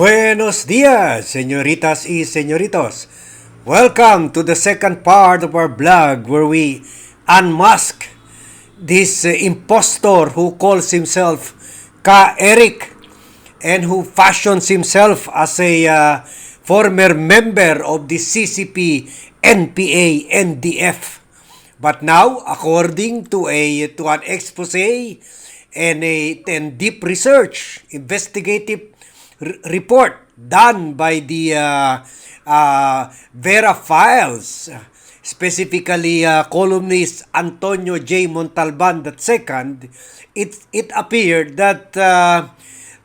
Buenos dias, señoritas y señoritos. Welcome to the second part of our blog where we unmask this uh, impostor who calls himself Ka Eric and who fashions himself as a uh, former member of the CCP, NPA, NDF. But now, according to a to an expose and a and deep research, investigative report done by the uh, uh, Vera Files, specifically uh, columnist Antonio J. Montalban II, it it appeared that uh,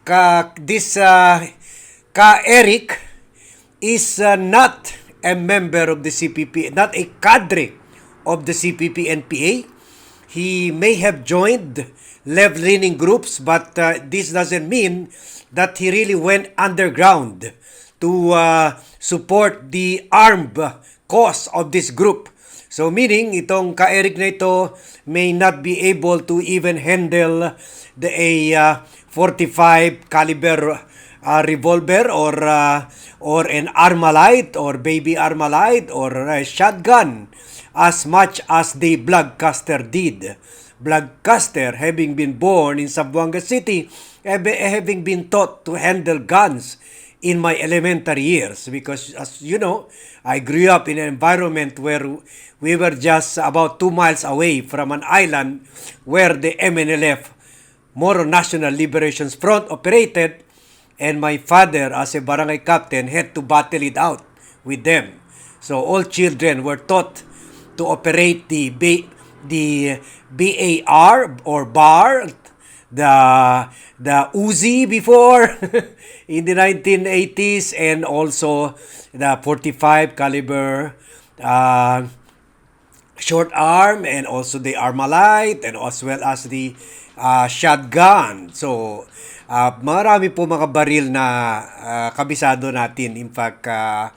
ka, this uh, ka Eric is uh, not a member of the CPP, not a cadre of the CPP NPA. He may have joined left-leaning groups, but uh, this doesn't mean that he really went underground to uh, support the armed cause of this group. So meaning itong ka-Eric na ito may not be able to even handle the a uh, 45 caliber uh, revolver or uh, or an Armalite or baby Armalite or a shotgun as much as the Blogcaster did. Blogcaster, having been born in Zamboanga City, having been taught to handle guns in my elementary years because as you know, I grew up in an environment where we were just about two miles away from an island where the MNLF, Moro National Liberation Front, operated and my father as a barangay captain had to battle it out with them. So all children were taught to operate the B, the BAR or bar the the Uzi before in the 1980s and also the 45 caliber uh, short arm and also the Armalite and as well as the uh, shotgun. So, uh, marami po mga baril na uh, kabisado natin. In fact, uh,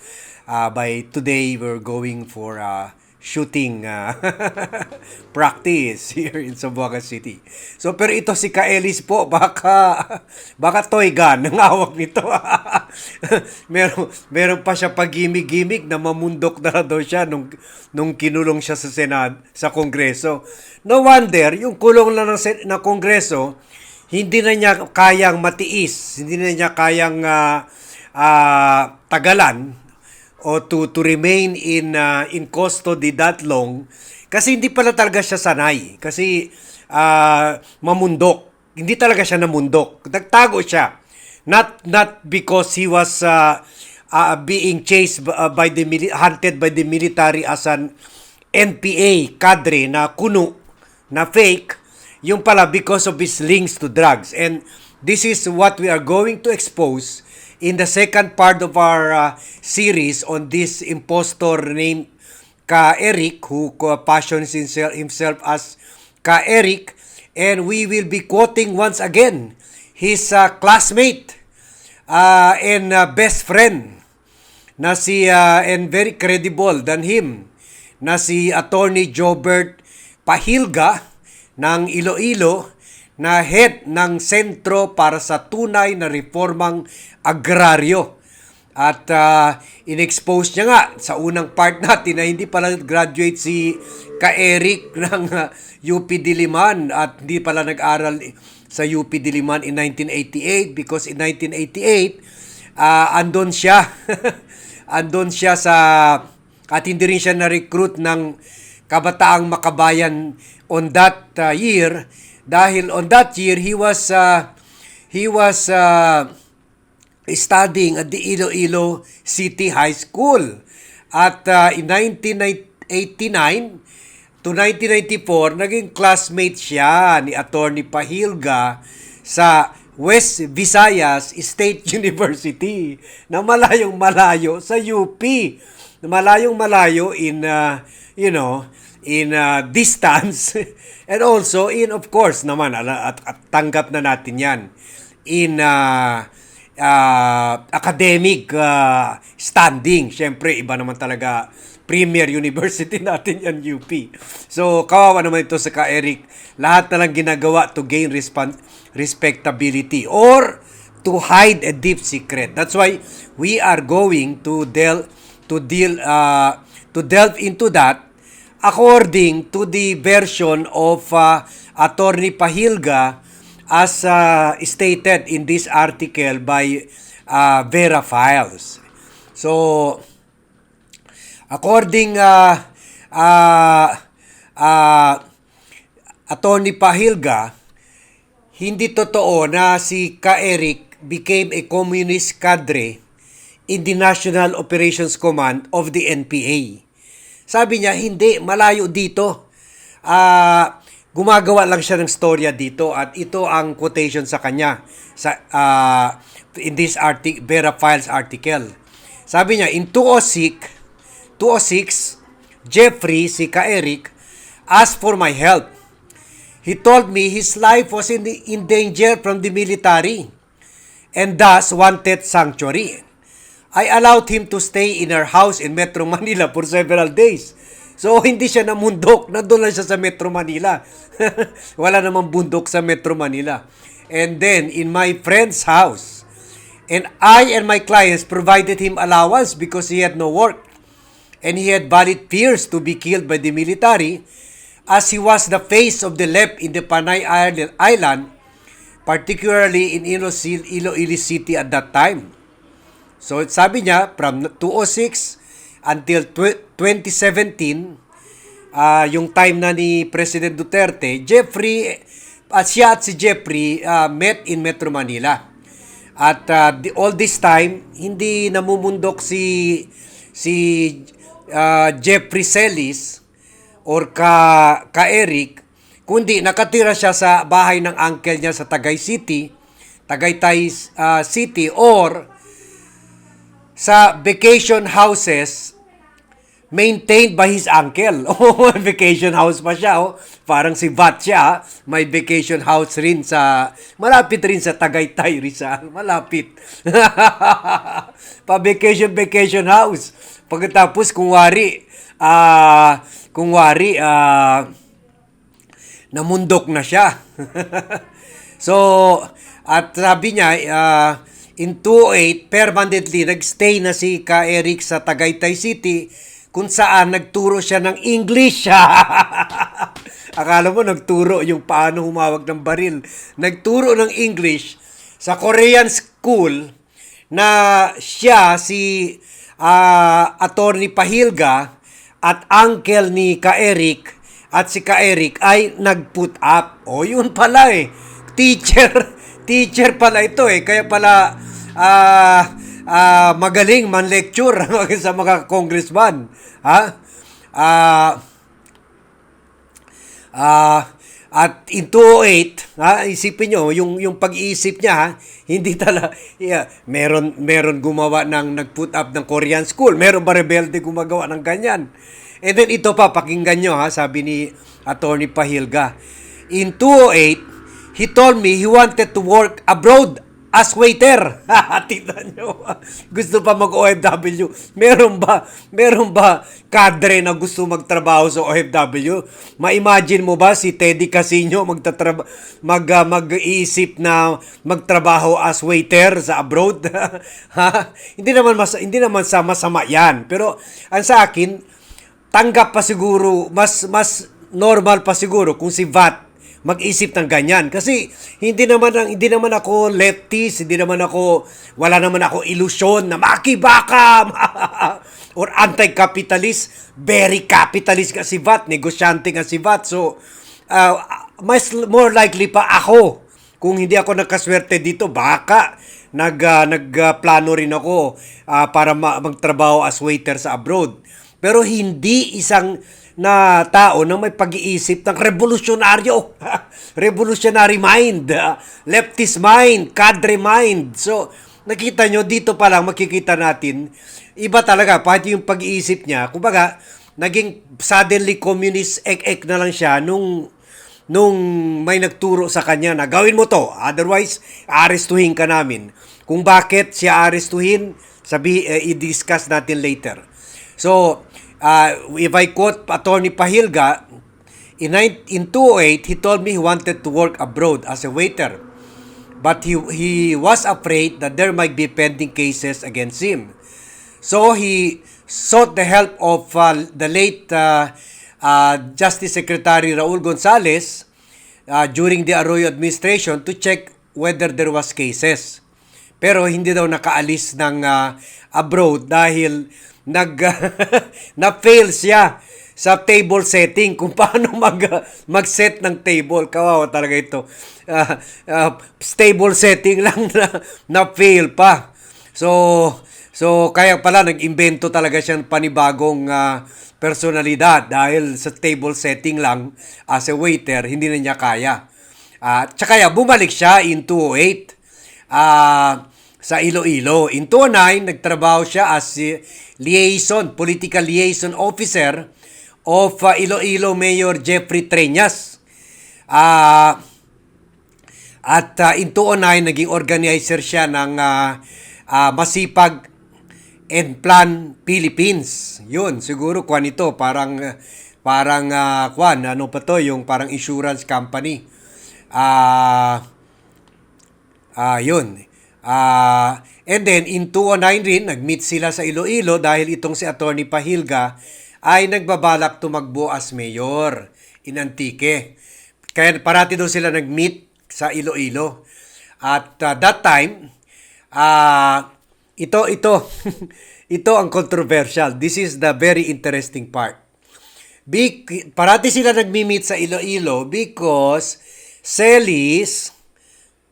uh, by today, we're going for uh, shooting uh, practice here in Zamboanga City. So, pero ito si Kaelis po, baka, baka toy gun ang hawak nito. meron, meron pa siya pagimig-gimig na mamundok na daw siya nung, nung kinulong siya sa Senado, sa Kongreso. No wonder, yung kulong lang ng, ng Kongreso, hindi na niya kayang matiis, hindi na niya kayang ah, ah, tagalan o to to remain in uh, in custody that long kasi hindi pala talaga siya sanay. Kasi ah, mamundok. Hindi talaga siya namundok. Nagtago siya. Not not because he was uh, uh, being chased uh, by the hunted by the military as an NPA cadre na kuno na fake. Yung pala because of his links to drugs. And this is what we are going to expose in the second part of our uh, series on this impostor named Ka Eric who passions himself, himself as Ka Eric and we will be quoting once again his uh, classmate uh, and uh, best friend na si uh, and very credible than him na si Attorney Jobert Pahilga ng Iloilo na head ng Sentro para sa Tunay na Reformang Agraryo. At uh, in-expose niya nga sa unang part natin na hindi pala graduate si Ka-Eric ng uh, UP Diliman at hindi pala nag-aral sa UP Diliman in 1988 because in 1988 uh, andon siya andon siya sa at hindi rin siya na-recruit ng kabataang makabayan on that uh, year dahil on that year he was uh, he was uh, studying at the Iloilo City High School. At uh, in 1989 to 1994, naging classmate siya ni Attorney Pahilga sa West Visayas State University na malayong malayo sa UP. Malayong malayo in, uh, you know, in uh, distance and also in, of course, naman, at, at tanggap na natin yan, in uh, uh, academic uh, standing. Siyempre, iba naman talaga premier university natin yan, UP. So, kawawa naman ito sa ka-Eric. Lahat na lang ginagawa to gain respon- respectability or to hide a deep secret. That's why we are going to del to deal uh, to delve into that according to the version of uh, Attorney Pahilga as uh, stated in this article by uh, Vera Files. So, according uh, uh, uh, Attorney Pahilga, hindi totoo na si Ka Eric became a communist cadre in the National Operations Command of the NPA. Sabi niya, hindi, malayo dito. Ah, gumagawa lang siya ng storya dito at ito ang quotation sa kanya sa ah, in this article, Vera Files article. Sabi niya, in 206, 206, Jeffrey, si Ka Eric, asked for my help. He told me his life was in, the, in danger from the military and thus wanted sanctuary. I allowed him to stay in our house in Metro Manila for several days. So, hindi siya namundok. Nandun lang siya sa Metro Manila. Wala namang bundok sa Metro Manila. And then, in my friend's house, and I and my clients provided him allowance because he had no work. And he had valid fears to be killed by the military as he was the face of the left in the Panay Island, particularly in Iloilo City at that time. So sabi niya, from 206 until tw- 2017, ah, yung time na ni President Duterte, Jeffrey, at siya at si Jeffrey ah, met in Metro Manila. At ah, the, all this time, hindi namumundok si si ah, Jeffrey Celis or ka, ka Eric, kundi nakatira siya sa bahay ng uncle niya sa Tagay City, Tagaytay ah, City or sa vacation houses maintained by his uncle. Oh, vacation house pa siya. Oh. Parang si Vat siya. May vacation house rin sa, malapit rin sa Tagaytay, Rizal. Malapit. pa vacation, house. Pagkatapos, kung wari, ah, kung wari, ah, namundok na siya. so, at sabi niya, ah, in 2008, permanently nagstay na si Ka Eric sa Tagaytay City kung saan nagturo siya ng English. Akala mo nagturo yung paano humawag ng baril. Nagturo ng English sa Korean school na siya si ah, Attorney Pahilga at uncle ni Ka Eric at si Ka Eric ay nag-put up. O yun pala eh. Teacher, teacher pala ito eh. Kaya pala ah ah, magaling man lecture sa mga congressman. Ha? Ah Ah, at in 208, ha, isipin nyo, yung, yung pag-iisip niya, ha, hindi tala, yeah, meron, meron gumawa ng, nag-put up ng Korean school, meron ba rebelde gumagawa ng ganyan? And then ito pa, pakinggan nyo, ha, sabi ni Attorney Pahilga. In 208, he told me he wanted to work abroad as waiter. Tingnan nyo. Gusto pa mag-OFW. Meron ba, meron ba kadre na gusto magtrabaho sa OFW? Ma-imagine mo ba si Teddy Casino magtatraba, mag, ah, mag-iisip na magtrabaho as waiter sa abroad? ha? Hindi naman mas, hindi naman sa masama 'yan. Pero ang sa akin, tanggap pa siguro, mas mas normal pa siguro kung si VAT mag-isip ng ganyan kasi hindi naman ang hindi naman ako leftist, hindi naman ako wala naman ako ilusyon na makibaka or anti-capitalist, very capitalist ka si VAT, negosyante ka si VAT. So uh, more likely pa ako kung hindi ako nagkaswerte dito, baka nag uh, nagplano rin ako uh, para ma- magtrabaho as waiter sa abroad. Pero hindi isang na tao na may pag-iisip ng revolusyonaryo, revolutionary mind, leftist mind, cadre mind. So, nakita nyo, dito pa lang makikita natin, iba talaga, pati yung pag-iisip niya, kumbaga, naging suddenly communist ek-ek na lang siya nung nung may nagturo sa kanya na gawin mo to, otherwise, arestuhin ka namin. Kung bakit siya arestuhin, sabi, uh, i-discuss natin later. So, uh, if I quote Attorney Pahilga, in, in 208, he told me he wanted to work abroad as a waiter. but he he was afraid that there might be pending cases against him. So he sought the help of uh, the late uh, uh, Justice Secretary Raul Gonzales uh, during the Arroyo administration to check whether there was cases. Pero hindi daw nakaalis ng uh, abroad dahil nag na-fail siya sa table setting kung paano mag mag-set ng table. Kawawa talaga ito. Uh, uh, stable setting lang na na-fail pa. So so kaya pala nag-imbento talaga siya ng panibagong uh, personalidad dahil sa table setting lang as a waiter hindi na niya kaya. At uh, tsaka ya, bumalik siya in 208 uh, sa Iloilo. In 2009, nagtrabaho siya as liaison, political liaison officer of uh, Iloilo Mayor Jeffrey Treñas. Uh, at uh, in 2009, naging organizer siya ng uh, uh, Masipag and Plan Philippines. Yun, siguro kwan ito, parang parang uh, kwan, ano pa to, yung parang insurance company. Ah, uh, uh, yun. Uh, and then, in 209 rin, nag-meet sila sa Iloilo dahil itong si Attorney Pahilga ay nagbabalak tumakbo as mayor in Antique. Kaya parati daw sila nag-meet sa Iloilo. At uh, that time, uh, ito, ito, ito ang controversial. This is the very interesting part. Be, parati sila nagmi-meet sa Iloilo because Celis,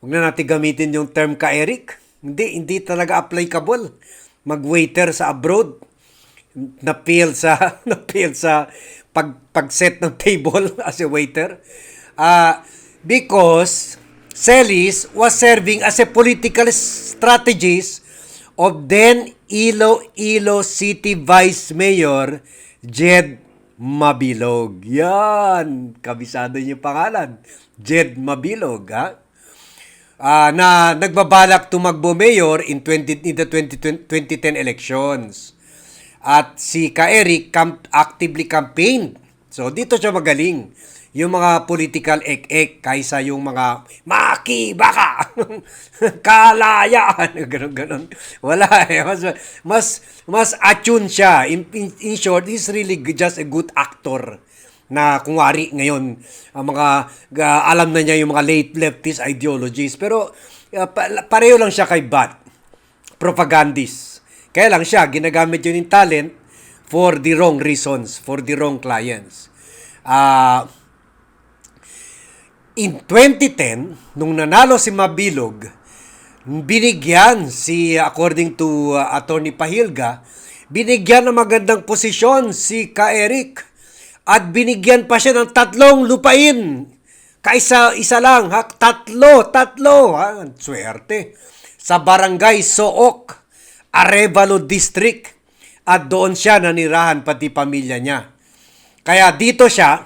huwag na natin gamitin yung term ka, Eric. Hindi, hindi talaga applicable. Mag-waiter sa abroad. Na-fail sa, na-fail sa pag, pag-set ng table as a waiter. Uh, because Celis was serving as a political strategist of then Iloilo City Vice Mayor Jed Mabilog. Yan, kabisado niyo pangalan. Jed Mabilog, ha? Uh, na nagbabalak tumakbo mayor in, 20, in the 20, 2010 elections. At si Ka Eric camp, actively campaigned. So dito siya magaling. Yung mga political ek-ek kaysa yung mga maki, baka, kalayaan, ganun, ganun. Wala eh. Mas, mas, mas attune siya. In, in, in short, he's really just a good actor na kung ngayon ang mga uh, alam na niya yung mga late leftist ideologies. Pero uh, pareho lang siya kay Bat propagandist. Kaya lang siya ginagamit yun yung talent for the wrong reasons for the wrong clients. Uh, in 2010 nung nanalo si Mabilog binigyan si according to uh, attorney Pahilga binigyan ng magandang posisyon si Ka Eric at binigyan pa siya ng tatlong lupain. Kaisa isa lang, ha? Tatlo, tatlo. Ha? Swerte. Sa barangay Sook, Arevalo District. At doon siya nanirahan pati pamilya niya. Kaya dito siya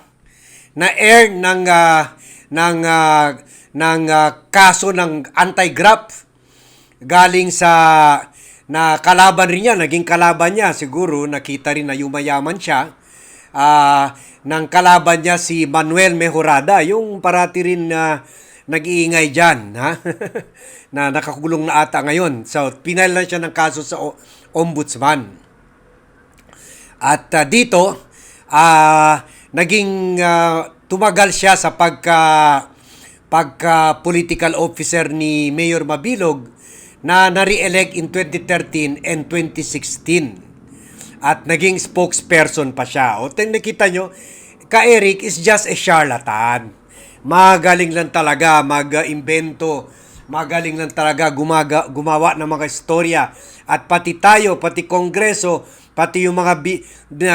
na-earn ng uh, ng uh, ng uh, kaso ng anti-graft galing sa na kalaban rin niya, naging kalaban niya siguro, nakita rin na yumayaman siya uh, ng kalaban niya si Manuel Mejorada, yung parati rin na nag-iingay dyan, ha? na nakakulong na ata ngayon. So, pinal na siya ng kaso sa ombudsman. At uh, dito, uh, naging uh, tumagal siya sa pagka pagka political officer ni Mayor Mabilog na na-re-elect in 2013 and 2016 at naging spokesperson pa siya. O nakita nyo, ka Eric is just a charlatan. Magaling lang talaga mag-imbento, magaling lang talaga gumaga, gumawa ng mga istorya. At pati tayo, pati kongreso, pati yung mga bi,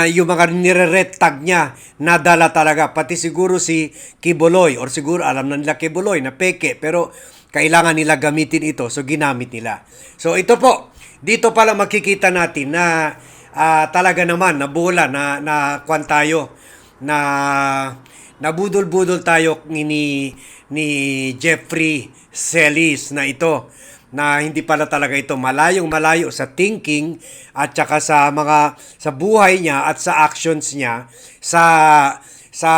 yung mga nire-retag niya nadala talaga pati siguro si Kiboloy or siguro alam na nila Kiboloy na peke pero kailangan nila gamitin ito so ginamit nila so ito po dito pala makikita natin na uh, talaga naman nabula na na kwan tayo na nabudol-budol tayo ni ni Jeffrey Celis na ito na hindi pala talaga ito malayong malayo sa thinking at saka sa mga sa buhay niya at sa actions niya sa sa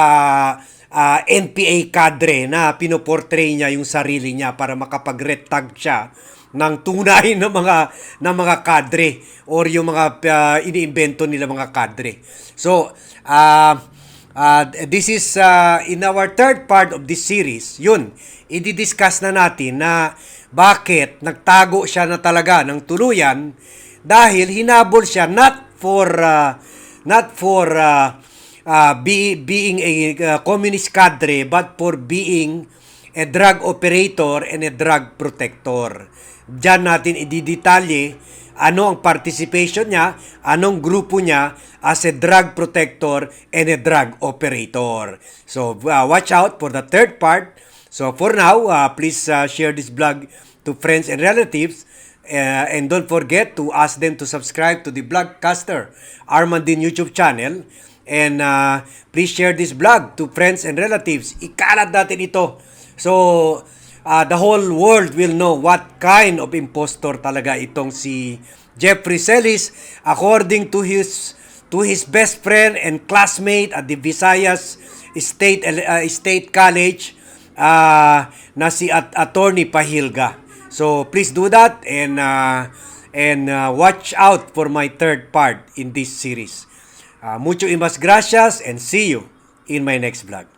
ah, NPA cadre na pinoportray niya yung sarili niya para makapag-retag siya ng tunay na mga na mga kadre or yung mga ah, iniimbento nila mga kadre. So, ah ah, this is ah, in our third part of this series. Yun, i-discuss na natin na bakit nagtago siya na talaga ng tuluyan dahil hinabol siya not for ah, not for ah, ah, be, being a ah, communist cadre but for being a drug operator and a drug protector. Diyan natin ididetalye ano ang participation niya, anong grupo niya as a drug protector and a drug operator. So uh, watch out for the third part. So for now, uh, please uh, share this blog to friends and relatives Uh, and don't forget to ask them to subscribe to the Blogcaster Armandin YouTube channel. And uh, please share this blog to friends and relatives. Ikalat natin ito. So, uh, the whole world will know what kind of impostor talaga itong si Jeffrey Celis according to his to his best friend and classmate at the Visayas State uh, State College uh, na si at Attorney Pahilga. So please do that and uh, and uh, watch out for my third part in this series. Uh, mucho imas gracias and see you in my next vlog.